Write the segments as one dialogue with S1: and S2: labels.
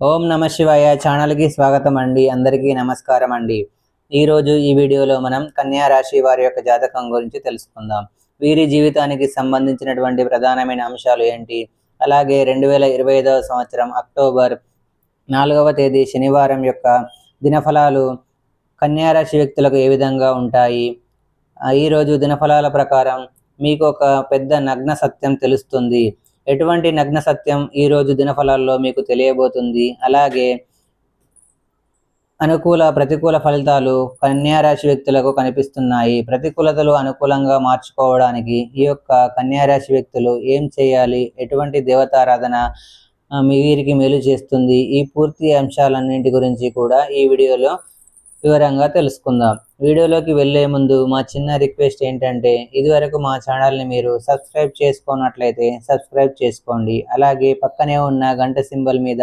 S1: ఓం నమ శివాయ ఛానల్కి స్వాగతం అండి అందరికీ నమస్కారం అండి ఈరోజు ఈ వీడియోలో మనం కన్యా రాశి వారి యొక్క జాతకం గురించి తెలుసుకుందాం. వీరి జీవితానికి సంబంధించినటువంటి ప్రధానమైన అంశాలు ఏంటి? అలాగే రెండు వేల ఇరవై ఐదవ సంవత్సరం అక్టోబర్ నాలుగవ తేదీ శనివారం యొక్క దినఫలాలు కన్యా రాశి వ్యక్తులకు ఏ విధంగా ఉంటాయి? ఈరోజు దినఫలాల ప్రకారం మీకు ఒక పెద్ద నగ్న సత్యం తెలుస్తుంది. ఎటువంటి నగ్న సత్యం ఈరోజు దినఫలాల్లో మీకు తెలియబోతుంది? అలాగే అనుకూల ప్రతికూల ఫలితాలు కన్యారాశి వ్యక్తులకు కనిపిస్తున్నాయి. ప్రతికూలతలు అనుకూలంగా మార్చుకోవడానికి ఈ యొక్క కన్యారాశి వ్యక్తులు ఏం చేయాలి? ఎటువంటి దేవతారాధన మీ వీరికి మేలు చేస్తుంది? ఈ పూర్తి అంశాలన్నింటి గురించి కూడా ఈ వీడియోలో వివరంగా తెలుసుకుందాం. వీడియోలోకి వెళ్ళే ముందు మా చిన్న రిక్వెస్ట్ ఏంటంటే ఇదివరకు మా ఛానల్ని మీరు సబ్స్క్రైబ్ చేసుకున్నట్లయితే సబ్స్క్రైబ్ చేసుకోండి. అలాగే పక్కనే ఉన్న గంట సింబల్ మీద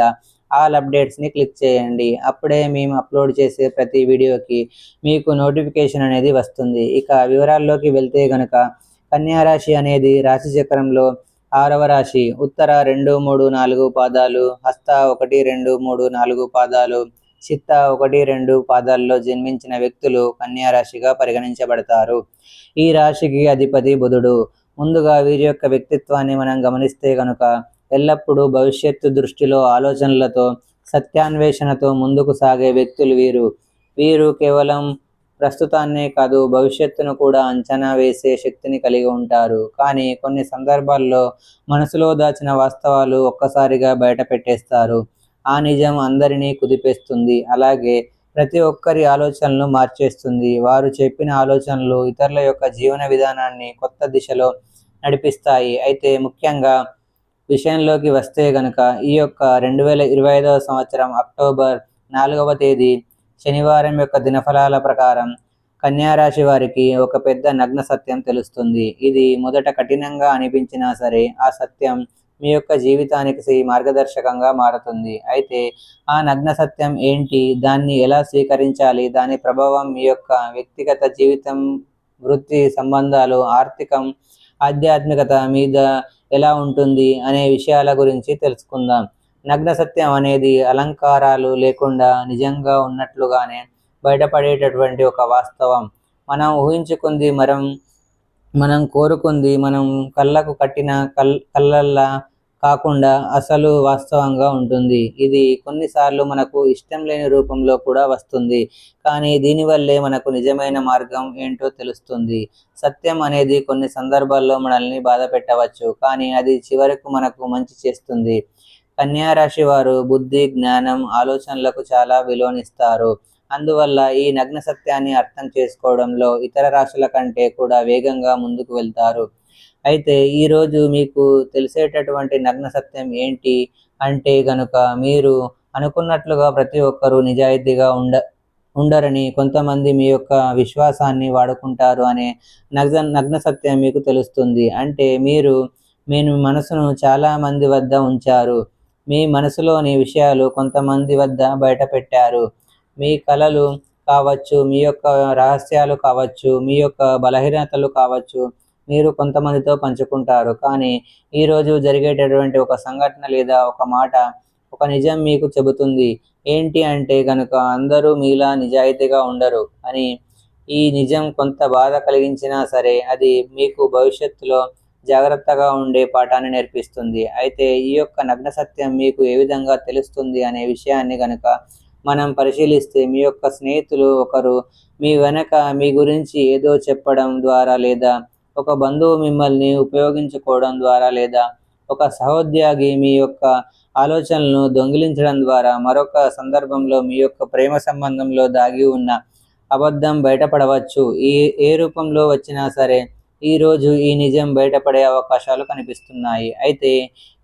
S1: ఆల్ అప్డేట్స్ని క్లిక్ చేయండి. అప్పుడే మేము అప్లోడ్ చేసే ప్రతి వీడియోకి మీకు నోటిఫికేషన్ అనేది వస్తుంది. ఇక వివరాల్లోకి వెళ్తే గనక కన్యా రాశి అనేది రాశి చక్రంలో ఆరవ రాశి. ఉత్తర రెండు మూడు నాలుగు పాదాలు హస్త ఒకటి రెండు మూడు నాలుగు పాదాలు చిత్త ఒకటి రెండు పాదాల్లో జన్మించిన వ్యక్తులు కన్యా రాశిగా పరిగణించబడతారు. ఈ రాశికి అధిపతి బుధుడు. ముందుగా వీరి యొక్క వ్యక్తిత్వాన్ని మనం గమనిస్తే కనుక ఎల్లప్పుడూ భవిష్యత్తు దృష్టిలో ఆలోచనలతో సత్యాన్వేషణతో ముందుకు సాగే వ్యక్తులు వీరు. వీరు కేవలం ప్రస్తుతాన్నే కాదు భవిష్యత్తును కూడా అంచనా వేసే శక్తిని కలిగి ఉంటారు. కానీ కొన్ని సందర్భాల్లో మనసులో దాచిన వాస్తవాలు ఒక్కసారిగా బయట పెట్టేస్తారు. ఆ నిజం అందరినీ కుదిపేస్తుంది. అలాగే ప్రతి ఒక్కరి ఆలోచనలు మార్చేస్తుంది. వారు చెప్పిన ఆలోచనలు ఇతరుల యొక్క జీవన విధానాన్ని కొత్త దిశలో నడిపిస్తాయి. అయితే ముఖ్యంగా విషయంలోకి వస్తే గనక ఈ యొక్క రెండు వేల ఇరవై ఐదవ సంవత్సరం అక్టోబర్ నాలుగవ తేదీ శనివారం యొక్క దినఫలాల ప్రకారం కన్యారాశి వారికి ఒక పెద్ద నగ్న సత్యం తెలుస్తుంది. ఇది మొదట కఠినంగా అనిపించినా సరే ఆ సత్యం మీ యొక్క జీవితానికి మార్గదర్శకంగా మారుతుంది. అయితే ఆ నగ్న సత్యం ఏంటి? దాన్ని ఎలా స్వీకరించాలి? దాని ప్రభావం మీ యొక్క వ్యక్తిగత జీవితం వృత్తి సంబంధాలు ఆర్థికం ఆధ్యాత్మికత మీద ఎలా ఉంటుంది అనే విషయాల గురించి తెలుసుకుందాం. నగ్న సత్యం అనేది అలంకారాలు లేకుండా నిజంగా ఉన్నట్లుగానే బయటపడేటటువంటి ఒక వాస్తవం. మనం ఊహించుకుంది మనం మనం కోరుకుంది మనం కళ్ళకు కట్టిన కల్ కళ్ళల్లా కాకుండా అసలు వాస్తవంగా ఉంటుంది. ఇది కొన్నిసార్లు మనకు ఇష్టం లేని రూపంలో కూడా వస్తుంది. కానీ దీనివల్లే మనకు నిజమైన మార్గం ఏంటో తెలుస్తుంది. సత్యం అనేది కొన్ని సందర్భాల్లో మనల్ని బాధ పెట్టవచ్చు కానీ అది చివరకు మనకు మంచి చేస్తుంది. కన్యా రాశి వారు బుద్ధి జ్ఞానం ఆలోచనలకు చాలా విలువనిస్తారు. అందువల్ల ఈ నగ్న సత్యాన్ని అర్థం చేసుకోవడంలో ఇతర రాశుల కంటే కూడా వేగంగా ముందుకు వెళ్తారు. అయితే ఈరోజు మీకు తెలిసేటటువంటి నగ్న సత్యం ఏంటి? అంటే గనుక మీరు అనుకున్నట్లుగా ప్రతి ఒక్కరూ నిజాయితీగా ఉండ ఉండరని కొంతమంది మీ యొక్క విశ్వాసాన్ని వాడుకుంటారు అనే నగ్న నగ్న సత్యం మీకు తెలుస్తుంది. అంటే మీరు మీ మనసును చాలా మంది వద్ద ఉంచారు. మీ మనసులోని విషయాలు కొంతమంది వద్ద బయట పెట్టారు మీ కళలు కావచ్చు మీ యొక్క రహస్యాలు కావచ్చు మీ యొక్క బలహీనతలు కావచ్చు మీరు కొంతమందితో పంచుకుంటారు. కానీ ఈరోజు జరిగేటటువంటి ఒక సంఘటన లేదా ఒక మాట ఒక నిజం మీకు చెబుతుంది. ఏంటి అంటే కనుక అందరూ మీలా నిజాయితీగా ఉండరు అని ఈ నిజం కొంత బాధ కలిగించినా సరే అది మీకు భవిష్యత్తులో జాగ్రత్తగా ఉండే పాఠాన్ని నేర్పిస్తుంది. అయితే ఈ యొక్క నగ్న సత్యం మీకు ఏ విధంగా తెలుస్తుంది అనే విషయాన్ని కనుక మనం పరిశీలిస్తే మీ యొక్క స్నేహితులు ఒకరు మీ వెనక మీ గురించి ఏదో చెప్పడం ద్వారా లేదా ఒక బంధువు మిమ్మల్ని ఉపయోగించుకోవడం ద్వారా లేదా ఒక సహోద్యోగి మీ యొక్క ఆలోచనలను దొంగిలించడం ద్వారా మరొక సందర్భంలో మీ యొక్క ప్రేమ సంబంధంలో దాగి ఉన్న అబద్ధం బయటపడవచ్చు. ఈ ఏ రూపంలో వచ్చినా సరే ఈరోజు ఈ నిజం బయటపడే అవకాశాలు కనిపిస్తున్నాయి. అయితే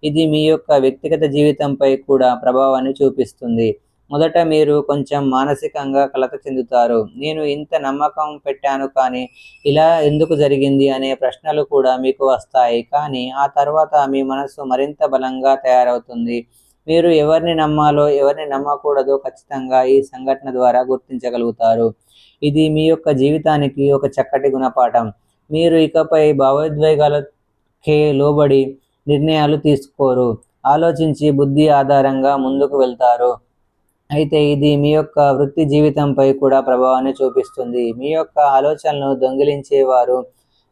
S1: ఇది మీ యొక్క వ్యక్తిగత జీవితంపై కూడా ప్రభావాన్ని చూపిస్తుంది. మొదట మీరు కొంచెం మానసికంగా కలత చెందుతారు. నేను ఇంత నమ్మకం పెట్టాను కానీ ఇలా ఎందుకు జరిగింది అనే ప్రశ్నలు కూడా మీకు వస్తాయి. కానీ ఆ తర్వాత మీ మనసు మరింత బలంగా తయారవుతుంది. మీరు ఎవరిని నమ్మాలో ఎవరిని నమ్మకూడదో ఖచ్చితంగా ఈ సంఘటన ద్వారా గుర్తించగలుగుతారు. ఇది మీ యొక్క జీవితానికి ఒక చక్కటి గుణపాఠం. మీరు ఇకపై భావోద్వేగాలకే లోబడి నిర్ణయాలు తీసుకోరు. ఆలోచించి బుద్ధి ఆధారంగా ముందుకు వెళ్తారు. అయితే ఇది మీ యొక్క వృత్తి జీవితంపై కూడా ప్రభావాన్ని చూపిస్తుంది. మీ యొక్క ఆలోచనలను దొంగిలించేవారు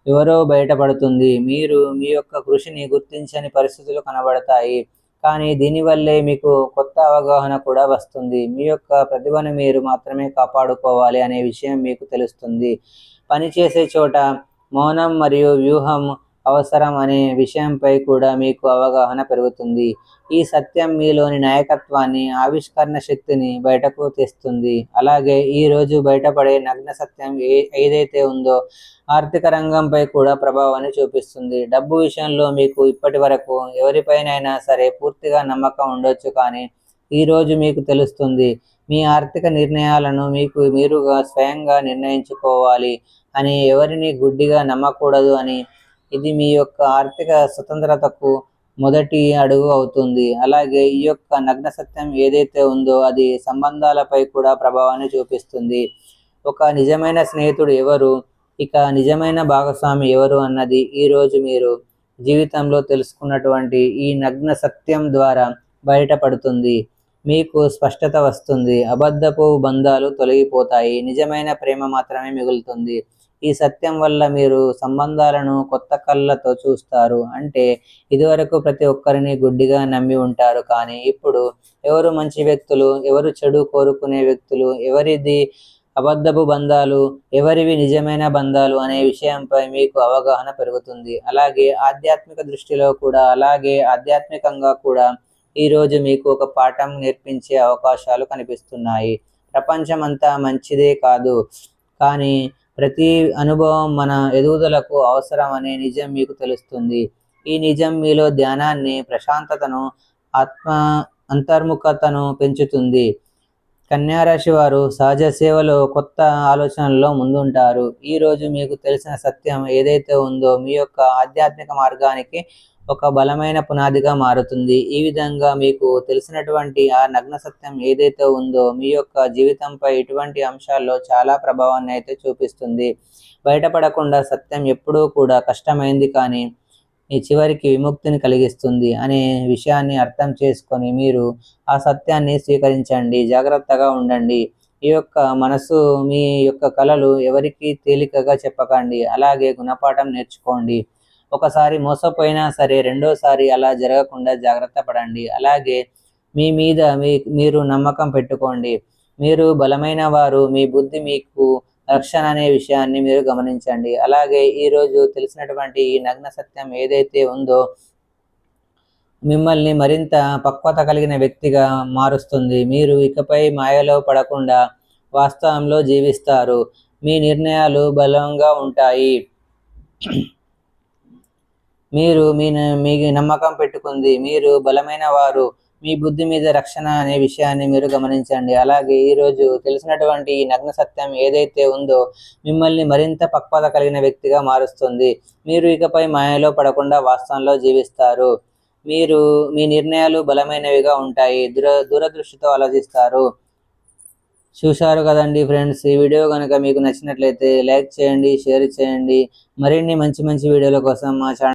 S1: ఎవరో బయటపడుతుంది. మీరు మీ యొక్క కృషిని గుర్తించని పరిస్థితులు కనబడతాయి. కానీ దీనివల్లే మీకు కొత్త అవగాహన కూడా వస్తుంది. మీ యొక్క ప్రతిభను మీరు మాత్రమే కాపాడుకోవాలి అనే విషయం మీకు తెలుస్తుంది. పనిచేసే చోట మౌనం మరియు వ్యూహం అవసరం అనే విషయంపై కూడా మీకు అవగాహన పెరుగుతుంది. ఈ సత్యం మీలోని నాయకత్వాన్ని ఆవిష్కరణ శక్తిని బయటకు తెస్తుంది. అలాగే ఈ రోజు బయటపడే నగ్న సత్యం ఏ ఏదైతే ఉందో ఆర్థిక రంగంపై కూడా ప్రభావాన్ని చూపిస్తుంది. డబ్బు విషయంలో మీకు ఇప్పటి వరకు ఎవరిపైనైనా సరే పూర్తిగా నమ్మకం ఉండొచ్చు కానీ ఈ రోజు మీకు తెలుస్తుంది మీ ఆర్థిక నిర్ణయాలను మీకు మీరుగా స్వయంగా నిర్ణయించుకోవాలి అని ఎవరిని గుడ్డిగా నమ్మకూడదు అని ఇది మీ యొక్క ఆర్థిక స్వతంత్రతకు మొదటి అడుగు అవుతుంది. అలాగే ఈ యొక్క నగ్న సత్యం ఏదైతే ఉందో అది సంబంధాలపై కూడా ప్రభావాన్ని చూపిస్తుంది. ఒక నిజమైన స్నేహితుడు ఎవరు? ఇక నిజమైన భాగస్వామి ఎవరు అన్నది ఈరోజు మీరు జీవితంలో తెలుసుకున్నటువంటి ఈ నగ్న సత్యం ద్వారా బయటపడుతుంది. మీకు స్పష్టత వస్తుంది. అబద్ధపు బంధాలు తొలగిపోతాయి. నిజమైన ప్రేమ మాత్రమే మిగులుతుంది. ఈ సత్యం వల్ల మీరు సంబంధాలను కొత్త కళ్ళతో చూస్తారు. అంటే ఇదివరకు ప్రతి ఒక్కరిని గుడ్డిగా నమ్మి ఉంటారు. కానీ ఇప్పుడు ఎవరు మంచి వ్యక్తులు ఎవరు చెడు కోరుకునే వ్యక్తులు ఎవరిది అబద్ధపు బంధాలు ఎవరివి నిజమైన బంధాలు అనే విషయంపై మీకు అవగాహన పెరుగుతుంది. అలాగే ఆధ్యాత్మిక దృష్టిలో కూడా అలాగే ఆధ్యాత్మికంగా కూడా ఈరోజు మీకు ఒక పాఠం నేర్పించే అవకాశాలు కనిపిస్తున్నాయి. ప్రపంచం అంతా మంచిదే కాదు. కానీ ప్రతి అనుభవం మన ఎదుగుదలకు అవసరం అనే నిజం మీకు తెలుస్తుంది. ఈ నిజం మీలో ధ్యానాన్ని ప్రశాంతతను ఆత్మ అంతర్ముఖతను పెంచుతుంది. కన్యారాశి వారు సహజ సేవలో కొత్త ఆలోచనల్లో ముందుంటారు. ఈ రోజు మీకు తెలిసిన సత్యం ఏదైతే ఉందో మీ యొక్క ఆధ్యాత్మిక మార్గానికి ఒక బలమైన పునాదిగా మారుతుంది. ఈ విధంగా మీకు తెలిసినటువంటి ఆ నగ్న సత్యం ఏదైతే ఉందో మీ యొక్క జీవితంపై ఇటువంటి అంశాల్లో చాలా ప్రభావాన్ని అయితే చూపిస్తుంది. బయటపడకుండా సత్యం ఎప్పుడూ కూడా కష్టమైంది కానీ ఈ చివరికి విముక్తిని కలిగిస్తుంది అనే విషయాన్ని అర్థం చేసుకొని మీరు ఆ సత్యాన్ని స్వీకరించండి. జాగ్రత్తగా ఉండండి. ఈ యొక్క మనసు మీ యొక్క కళలు ఎవరికి తేలికగా చెప్పకండి. అలాగే గుణపాఠం నేర్చుకోండి. ఒకసారి మోసపోయినా సరే రెండోసారి అలా జరగకుండా జాగ్రత్త పడండి. అలాగే మీ మీద మీ మీరు నమ్మకం పెట్టుకోండి. మీరు బలమైన వారు మీ బుద్ధి మీకు రక్షణ అనే విషయాన్ని మీరు గమనించండి. అలాగే ఈరోజు తెలిసినటువంటి ఈ నగ్న సత్యం ఏదైతే ఉందో మిమ్మల్ని మరింత పక్వత కలిగిన వ్యక్తిగా మారుస్తుంది. మీరు ఇకపై మాయలో పడకుండా వాస్తవంలో జీవిస్తారు. మీ నిర్ణయాలు బలంగా ఉంటాయి. మీరు మీ మీ నమ్మకం పెట్టుకుంది. మీరు బలమైన వారు. మీ బుద్ధి మీద రక్షణ అనే విషయాన్ని మీరు గమనించండి. అలాగే ఈరోజు తెలిసినటువంటి ఈ నగ్న సత్యం ఏదైతే ఉందో మిమ్మల్ని మరింత పక్వత కలిగిన వ్యక్తిగా మారుస్తుంది. మీరు ఇకపై మాయలో పడకుండా వాస్తవంలో జీవిస్తారు. మీరు మీ నిర్ణయాలు బలమైనవిగా ఉంటాయి. దూర దూరదృష్టితో ఆలోచిస్తారు. చూశారు కదండి ఫ్రెండ్స్ ఈ వీడియో కనుక మీకు నచ్చినట్లయితే లైక్ చేయండి షేర్ చేయండి. మరిన్ని మంచి మంచి వీడియోల కోసం మా ఛానల్